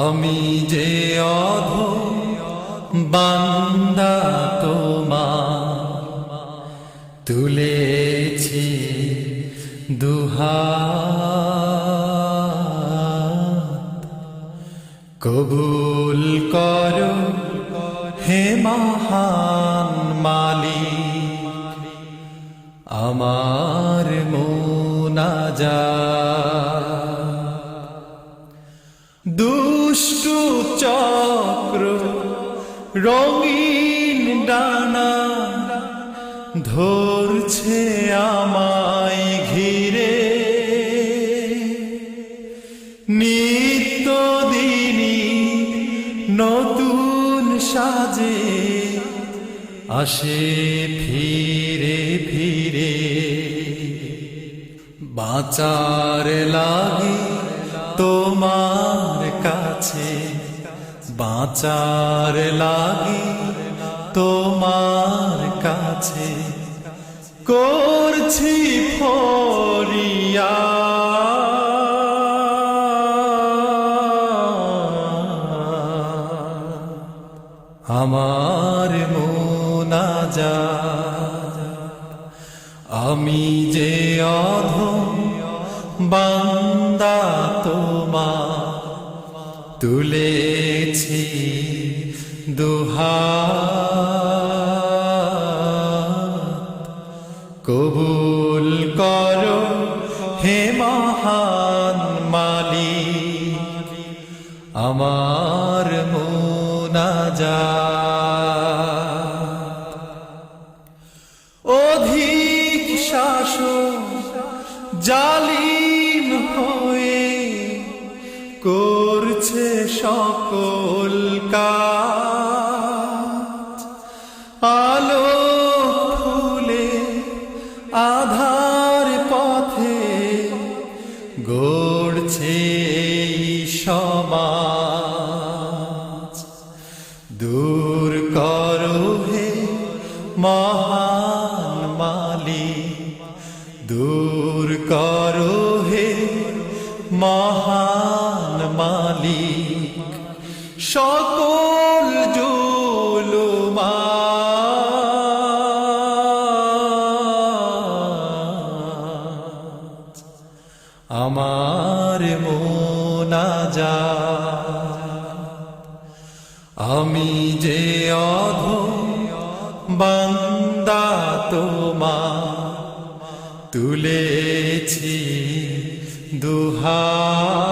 আমি যে অধ বান্দা তোমার তুলেছি দুহাত। কবুল করো হে মহান মালিক আমার মোনাজা দুষ্টু চক্র, রঙিন ডানা ধরছে আমায় ঘিরে। নিত্যদিনই নতুন সাজে আসে ফিরে ফিরে। বাঁচার লাগে তোমার কাছে। বাঁচার লাগে তোমার কাছে। করছি ফরিয়া। আমার মোনা যা আমি যে অধ বান্দা তোমা তুলেছি দুহা কবুল করো হে মহান মালিক আমার মোনাজা অধিক শাসন জালিম হয়ে করছে সকল কাজ। আলো ফুলে আধার পথে গড়ছে সমাজ। দূর করো হে মহান মালিক, দূর করো হে মহান মালিক সকল জুলুমা আমার মোনাজা আমি যে অধ বান্দা তোমা তুলেছি দুহা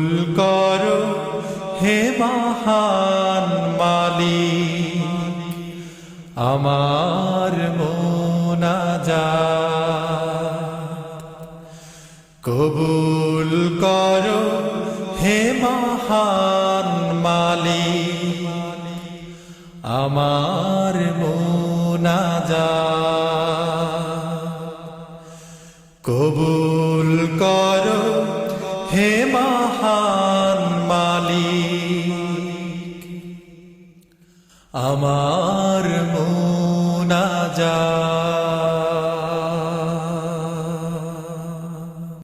কবুল করো হে মহান মালিক, আমার মোনাজা কবুল করো হে মহান মালিক, আমার মোনাজা কবুল করো হে মহান আমার মোনাজা